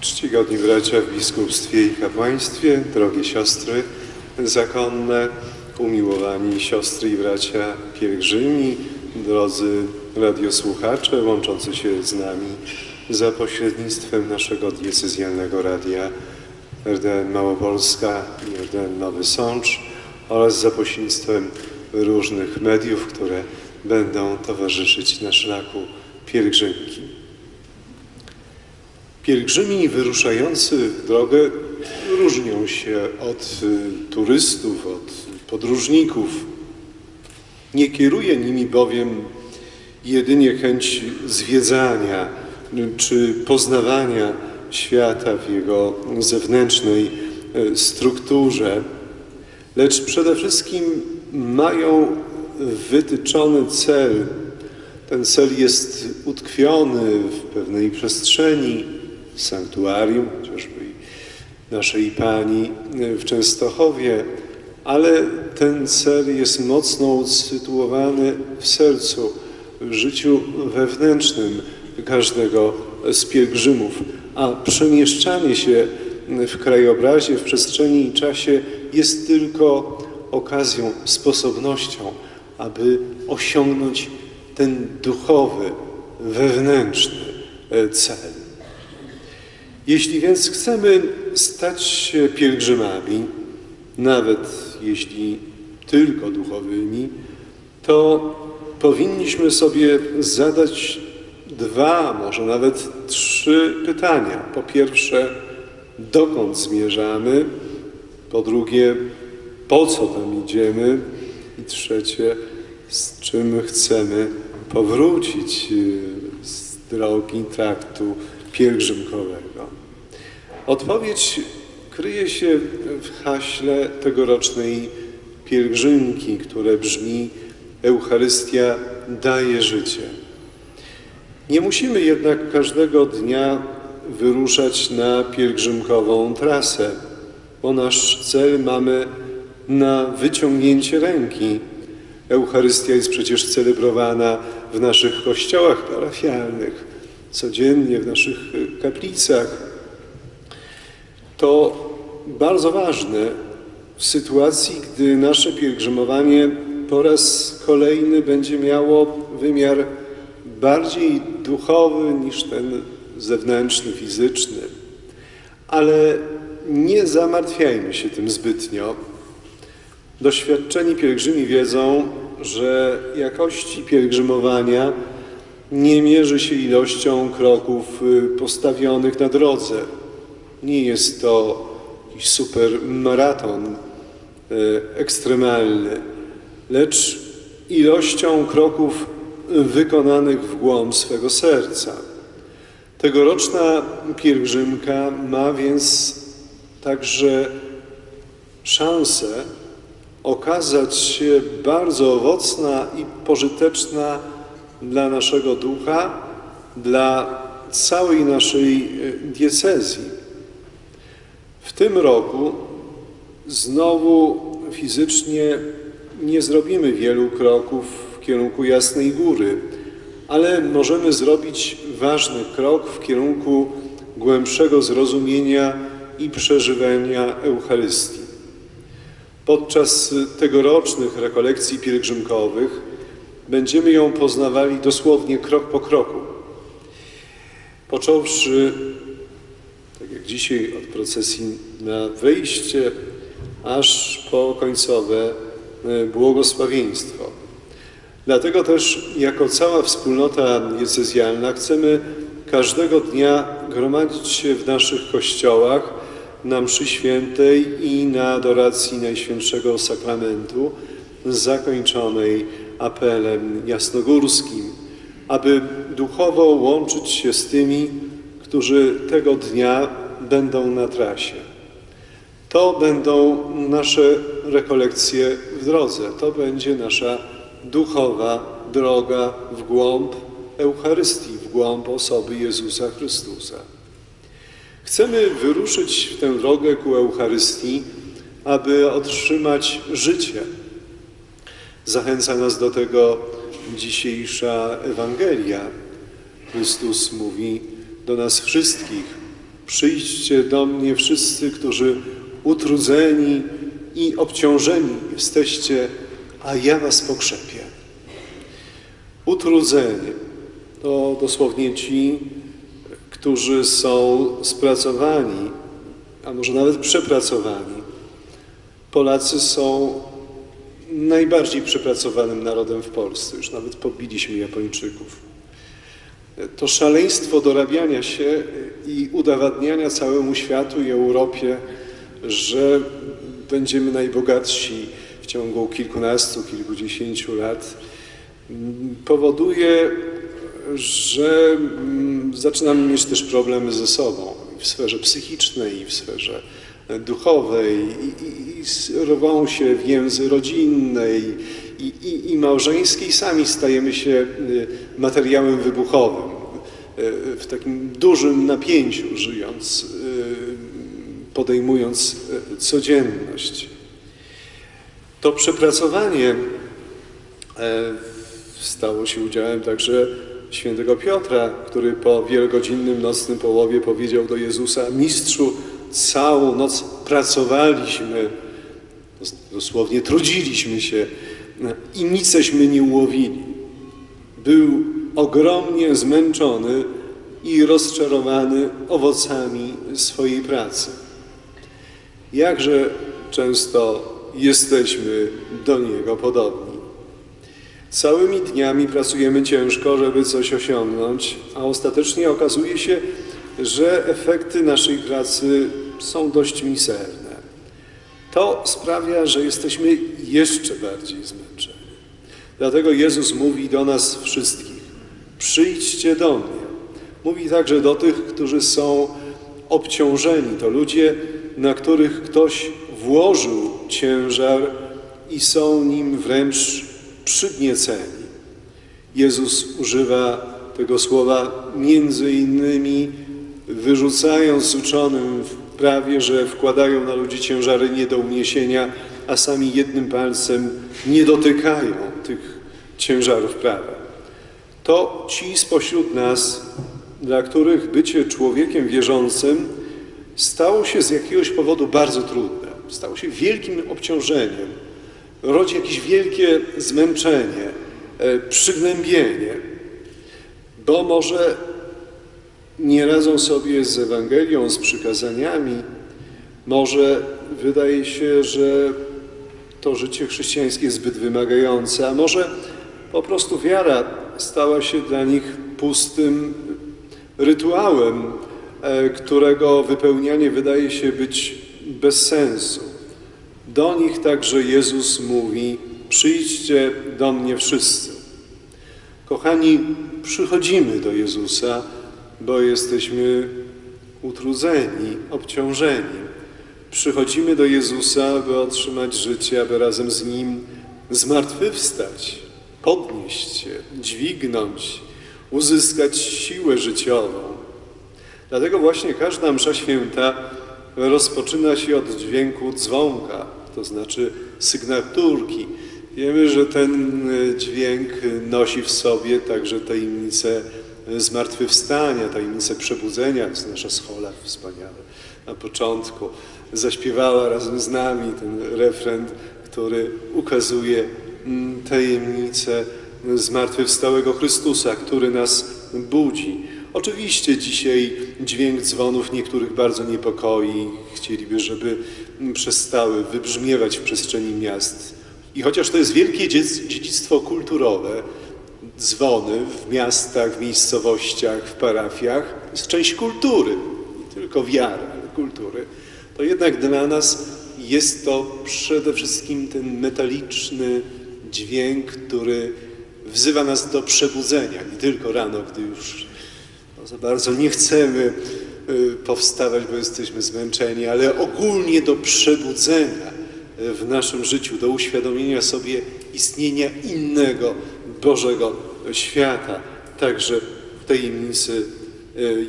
Czcigodni bracia w biskupstwie i kapłaństwie, drogie siostry zakonne, umiłowani siostry i bracia pielgrzymi, drodzy radiosłuchacze łączący się z nami za pośrednictwem naszego diecezjalnego radia RDN Małopolska i RDN Nowy Sącz oraz za pośrednictwem różnych mediów, które będą towarzyszyć na szlaku pielgrzymki. Pielgrzymi wyruszający w drogę różnią się od y, turystów, od podróżników. Nie kieruje nimi bowiem jedynie chęć zwiedzania y, czy poznawania świata w jego zewnętrznej y, strukturze, lecz przede wszystkim mają wytyczony cel. Ten cel jest utkwiony w pewnej przestrzeni, sanktuarium, chociażby naszej Pani w Częstochowie, ale ten cel jest mocno usytuowany w sercu, w życiu wewnętrznym każdego z pielgrzymów, a przemieszczanie się w krajobrazie, w przestrzeni i czasie jest tylko okazją, sposobnością, aby osiągnąć ten duchowy, wewnętrzny cel. Jeśli więc chcemy stać się pielgrzymami, nawet jeśli tylko duchowymi, to powinniśmy sobie zadać dwa, może nawet trzy pytania. Po pierwsze, dokąd zmierzamy? Po drugie, po co tam idziemy? I trzecie, z czym chcemy powrócić z drogi traktu pielgrzymkowego. Odpowiedź kryje się w haśle tegorocznej pielgrzymki, które brzmi Eucharystia daje życie. Nie musimy jednak każdego dnia wyruszać na pielgrzymkową trasę, bo nasz cel mamy na wyciągnięcie ręki. Eucharystia jest przecież celebrowana w naszych kościołach parafialnych, codziennie w naszych kaplicach. To bardzo ważne w sytuacji, gdy nasze pielgrzymowanie po raz kolejny będzie miało wymiar bardziej duchowy niż ten zewnętrzny, fizyczny. Ale nie zamartwiajmy się tym zbytnio. Doświadczeni pielgrzymi wiedzą, że jakości pielgrzymowania nie mierzy się ilością kroków postawionych na drodze. Nie jest to jakiś super maraton ekstremalny, lecz ilością kroków wykonanych w głąb swego serca. Tegoroczna pielgrzymka ma więc także szansę okazać się bardzo owocna i pożyteczna dla naszego ducha, dla całej naszej diecezji. W tym roku znowu fizycznie nie zrobimy wielu kroków w kierunku Jasnej Góry, ale możemy zrobić ważny krok w kierunku głębszego zrozumienia i przeżywania Eucharystii. Podczas tegorocznych rekolekcji pielgrzymkowych będziemy ją poznawali dosłownie krok po kroku. Począwszy, tak jak dzisiaj, od procesji na wejście, aż po końcowe błogosławieństwo. Dlatego też jako cała wspólnota diecezjalna chcemy każdego dnia gromadzić się w naszych kościołach na mszy świętej i na adoracji Najświętszego Sakramentu zakończonej apelem jasnogórskim, aby duchowo łączyć się z tymi, którzy tego dnia będą na trasie. To będą nasze rekolekcje w drodze, to będzie nasza duchowa droga w głąb Eucharystii, w głąb osoby Jezusa Chrystusa. Chcemy wyruszyć w tę drogę ku Eucharystii, aby otrzymać życie. Zachęca nas do tego dzisiejsza Ewangelia. Chrystus mówi do nas wszystkich: Przyjdźcie do mnie wszyscy, którzy utrudzeni i obciążeni jesteście, a ja was pokrzepię. Utrudzenie to dosłownie ci, którzy są spracowani, a może nawet przepracowani. Polacy są najbardziej przepracowanym narodem w Polsce. Już nawet pobiliśmy Japończyków. To szaleństwo dorabiania się i udowadniania całemu światu i Europie, że będziemy najbogatsi w ciągu kilkunastu, kilkudziesięciu lat, powoduje, że mm, zaczynamy mieć też problemy ze sobą i w sferze psychicznej, i w sferze duchowej, i, i, i rwą się więzy rodzinnej i, i, i małżeńskiej. Sami stajemy się y, materiałem wybuchowym, y, w takim dużym napięciu żyjąc, y, podejmując y, codzienność. To przepracowanie e, stało się udziałem także świętego Piotra, który po wielogodzinnym nocnym połowie powiedział do Jezusa: Mistrzu, całą noc pracowaliśmy, dosłownie trudziliśmy się i niceśmy nie ułowili. Był ogromnie zmęczony i rozczarowany owocami swojej pracy. Jakże często jesteśmy do Niego podobni. Całymi dniami pracujemy ciężko, żeby coś osiągnąć, a ostatecznie okazuje się, że efekty naszej pracy są dość miserne. To sprawia, że jesteśmy jeszcze bardziej zmęczeni. Dlatego Jezus mówi do nas wszystkich: przyjdźcie do mnie. Mówi także do tych, którzy są obciążeni. To ludzie, na których ktoś włożył ciężar i są nim wręcz przygnieceni. Jezus używa tego słowa między innymi wyrzucając uczonym w prawie, że wkładają na ludzi ciężary nie do uniesienia, a sami jednym palcem nie dotykają tych ciężarów prawa. To ci spośród nas, dla których bycie człowiekiem wierzącym stało się z jakiegoś powodu bardzo trudne, stało się wielkim obciążeniem, rodzi jakieś wielkie zmęczenie, e, przygnębienie, bo może nie radzą sobie z Ewangelią, z przykazaniami, może wydaje się, że to życie chrześcijańskie jest zbyt wymagające, a może po prostu wiara stała się dla nich pustym rytuałem, e, którego wypełnianie wydaje się być bez sensu. Do nich także Jezus mówi: Przyjdźcie do mnie wszyscy. Kochani, przychodzimy do Jezusa, bo jesteśmy utrudzeni, obciążeni. Przychodzimy do Jezusa, by otrzymać życie, aby razem z Nim zmartwychwstać, podnieść się, dźwignąć, uzyskać siłę życiową. Dlatego właśnie każda msza święta rozpoczyna się od dźwięku dzwonka, to znaczy sygnaturki. Wiemy, że ten dźwięk nosi w sobie także tajemnicę zmartwychwstania, tajemnicę przebudzenia. Jest nasza schola wspaniale. Na początku zaśpiewała razem z nami ten refren, który ukazuje mm, tajemnicę zmartwychwstałego Chrystusa, który nas budzi. Oczywiście dzisiaj dźwięk dzwonów niektórych bardzo niepokoi. Chcieliby, żeby przestały wybrzmiewać w przestrzeni miast. I chociaż to jest wielkie dzie- dziedzictwo kulturowe, dzwony w miastach, w miejscowościach, w parafiach, jest część kultury, nie tylko wiary, ale kultury, to jednak dla nas jest to przede wszystkim ten metaliczny dźwięk, który wzywa nas do przebudzenia, nie tylko rano, gdy już no, za bardzo nie chcemy y, powstawać, bo jesteśmy zmęczeni, ale ogólnie do przebudzenia w naszym życiu, do uświadomienia sobie istnienia innego Bożego świata, także w tajemnicy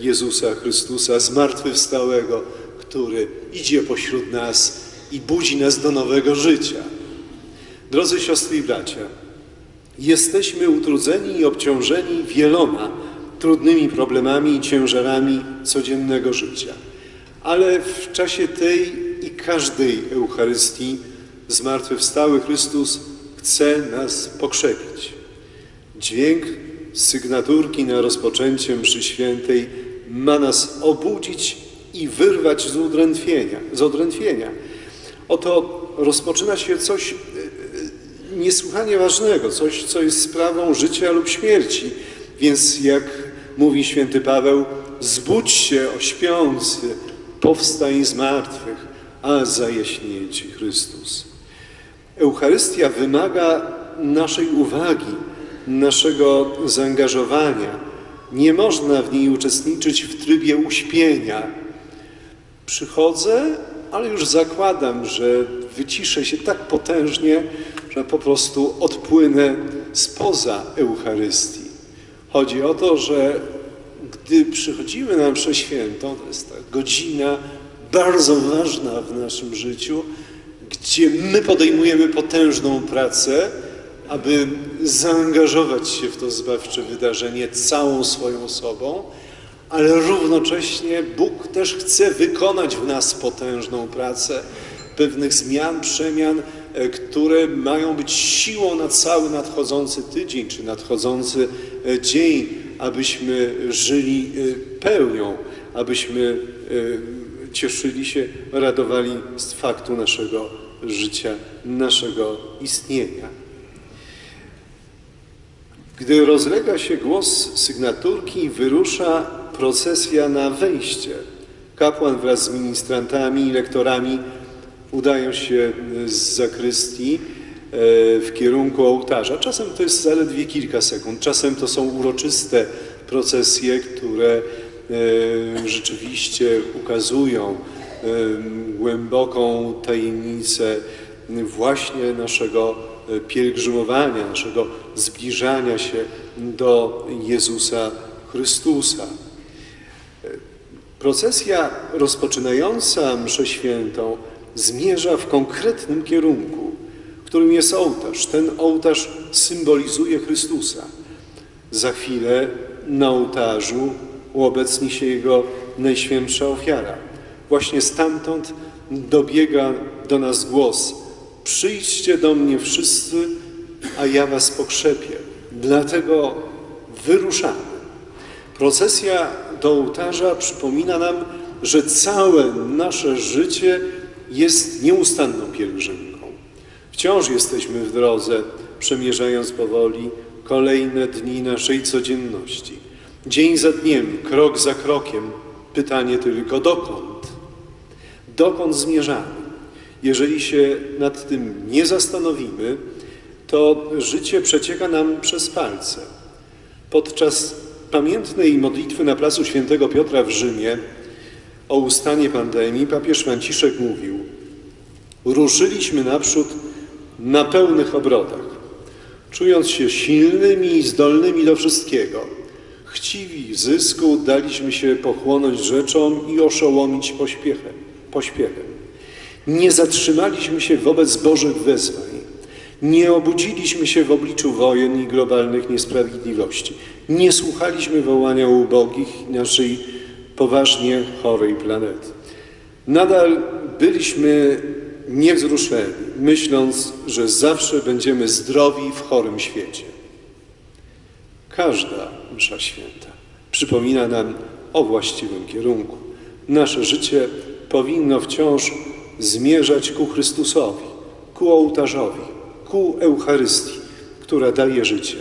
Jezusa Chrystusa, zmartwychwstałego, który idzie pośród nas i budzi nas do nowego życia. Drodzy siostry i bracia, Jesteśmy utrudzeni i obciążeni wieloma trudnymi problemami i ciężarami codziennego życia. Ale w czasie tej i każdej Eucharystii zmartwychwstały Chrystus chce nas pokrzepić. Dźwięk sygnaturki na rozpoczęcie mszy świętej ma nas obudzić i wyrwać z udrętwienia. Z odrętwienia. Oto rozpoczyna się coś e, e, niesłychanie ważnego, coś, co jest sprawą życia lub śmierci. Więc jak mówi święty Paweł, zbudź się, o śpiący, powstań z martwych, a zajaśnieje Ci Chrystus. Eucharystia wymaga naszej uwagi, naszego zaangażowania. Nie można w niej uczestniczyć w trybie uśpienia. Przychodzę, ale już zakładam, że wyciszę się tak potężnie, że po prostu odpłynę spoza Eucharystii. Chodzi o to, że gdy przychodzimy na mszę świętą, to jest ta godzina bardzo ważna w naszym życiu, gdzie my podejmujemy potężną pracę, aby zaangażować się w to zbawcze wydarzenie całą swoją osobą, ale równocześnie Bóg też chce wykonać w nas potężną pracę pewnych zmian, przemian, e, które mają być siłą na cały nadchodzący tydzień czy nadchodzący e, dzień, abyśmy żyli e, pełnią, abyśmy cieszyli się, radowali z faktu naszego życia, naszego istnienia. Gdy rozlega się głos sygnaturki, wyrusza procesja na wejście. Kapłan wraz z ministrantami i lektorami udają się z zakrystii e, w kierunku ołtarza. Czasem to jest zaledwie kilka sekund, czasem to są uroczyste procesje, które rzeczywiście ukazują e, głęboką tajemnicę właśnie naszego pielgrzymowania, naszego zbliżania się do Jezusa Chrystusa. Procesja rozpoczynająca mszę świętą zmierza w konkretnym kierunku, którym jest ołtarz. Ten ołtarz symbolizuje Chrystusa. Za chwilę na ołtarzu uobecni się Jego najświętsza ofiara. Właśnie stamtąd dobiega do nas głos Przyjdźcie do mnie wszyscy, a ja was pokrzepię. Dlatego wyruszamy. Procesja do ołtarza przypomina nam, że całe nasze życie jest nieustanną pielgrzymką. Wciąż jesteśmy w drodze, przemierzając powoli kolejne dni naszej codzienności. Dzień za dniem, krok za krokiem, pytanie tylko dokąd? Dokąd zmierzamy? Jeżeli się nad tym nie zastanowimy, to życie przecieka nam przez palce. Podczas pamiętnej modlitwy na placu Świętego Piotra w Rzymie o ustanie pandemii papież Franciszek mówił: Ruszyliśmy naprzód na pełnych obrotach, czując się silnymi i zdolnymi do wszystkiego. Chciwi zysku daliśmy się pochłonąć rzeczom i oszołomić pośpiechem. pośpiechem. Nie zatrzymaliśmy się wobec Bożych wezwań. Nie obudziliśmy się w obliczu wojen i globalnych niesprawiedliwości. Nie słuchaliśmy wołania ubogich naszej poważnie chorej planety. Nadal byliśmy niewzruszeni, myśląc, że zawsze będziemy zdrowi w chorym świecie. Każda msza święta przypomina nam o właściwym kierunku. Nasze życie powinno wciąż zmierzać ku Chrystusowi, ku ołtarzowi, ku Eucharystii, która daje życie.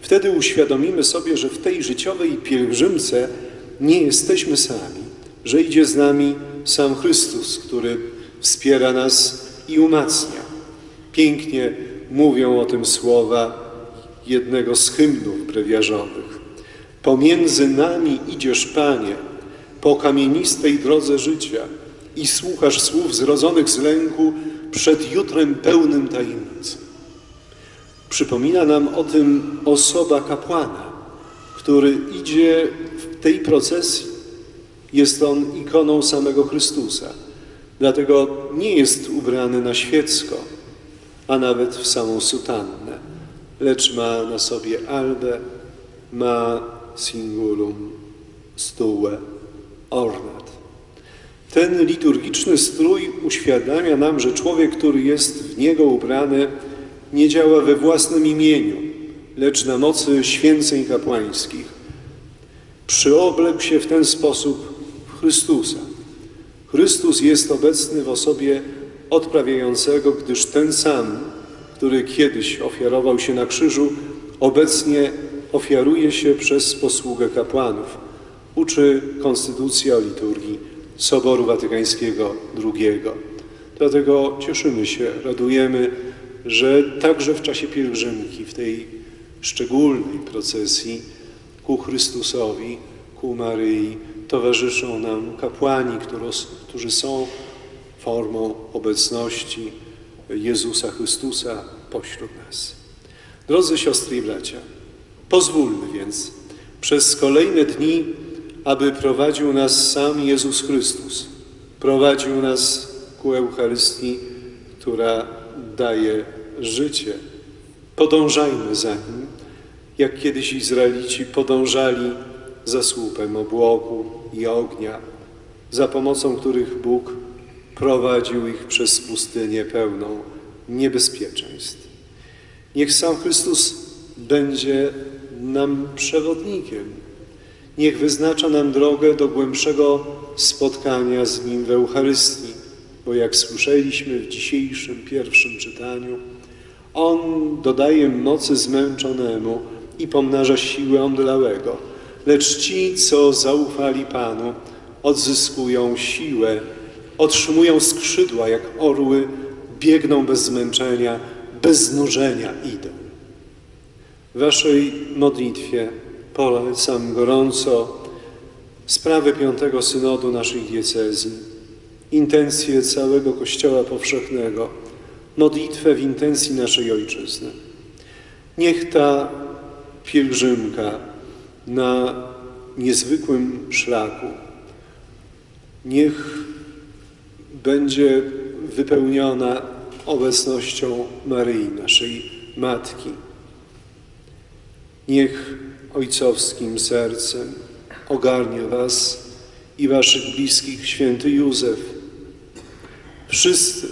Wtedy uświadomimy sobie, że w tej życiowej pielgrzymce nie jesteśmy sami, że idzie z nami sam Chrystus, który wspiera nas i umacnia. Pięknie mówią o tym słowa jednego z hymnów brewiarzowych. Pomiędzy nami idziesz, Panie, po kamienistej drodze życia i słuchasz słów zrodzonych z lęku przed jutrem pełnym tajemnic. Przypomina nam o tym osoba kapłana, który idzie w tej procesji. Jest on ikoną samego Chrystusa. Dlatego nie jest ubrany na świecko, a nawet w samą sutannę, lecz ma na sobie albę, ma singulum stue ornat. Ten liturgiczny strój uświadamia nam, że człowiek, który jest w niego ubrany, nie działa we własnym imieniu, lecz na mocy święceń kapłańskich. Przyobległ się w ten sposób w Chrystusa. Chrystus jest obecny w osobie odprawiającego, gdyż ten sam, który kiedyś ofiarował się na krzyżu, obecnie ofiaruje się przez posługę kapłanów. Uczy Konstytucja o liturgii Soboru Watykańskiego II. Dlatego cieszymy się, radujemy, że także w czasie pielgrzymki, w tej szczególnej procesji ku Chrystusowi, ku Maryi, towarzyszą nam kapłani, którzy- którzy są formą obecności Jezusa Chrystusa pośród nas. Drodzy siostry i bracia, pozwólmy więc przez kolejne dni, aby prowadził nas sam Jezus Chrystus. Prowadził nas ku Eucharystii, która daje życie. Podążajmy za Nim, jak kiedyś Izraelici podążali za słupem obłoku i ognia, za pomocą których Bóg prowadził ich przez pustynię pełną niebezpieczeństw. Niech sam Chrystus będzie nam przewodnikiem. Niech wyznacza nam drogę do głębszego spotkania z Nim w Eucharystii, bo jak słyszeliśmy w dzisiejszym pierwszym czytaniu, On dodaje mocy zmęczonemu i pomnaża siłę omdlałego. Lecz ci, co zaufali Panu, odzyskują siłę, otrzymują skrzydła jak orły, biegną bez zmęczenia, bez znużenia idą. W Waszej modlitwie polecam gorąco sprawy Piątego Synodu naszej diecezji, intencje całego Kościoła Powszechnego, modlitwę w intencji naszej Ojczyzny. Niech ta pielgrzymka na niezwykłym szlaku, niech będzie wypełniona obecnością Maryi, naszej Matki. Niech ojcowskim sercem ogarnia Was i Waszych bliskich święty Józef. Wszyscy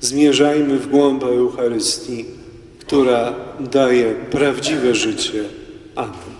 zmierzajmy w głąb Eucharystii, która daje prawdziwe życie. Amen.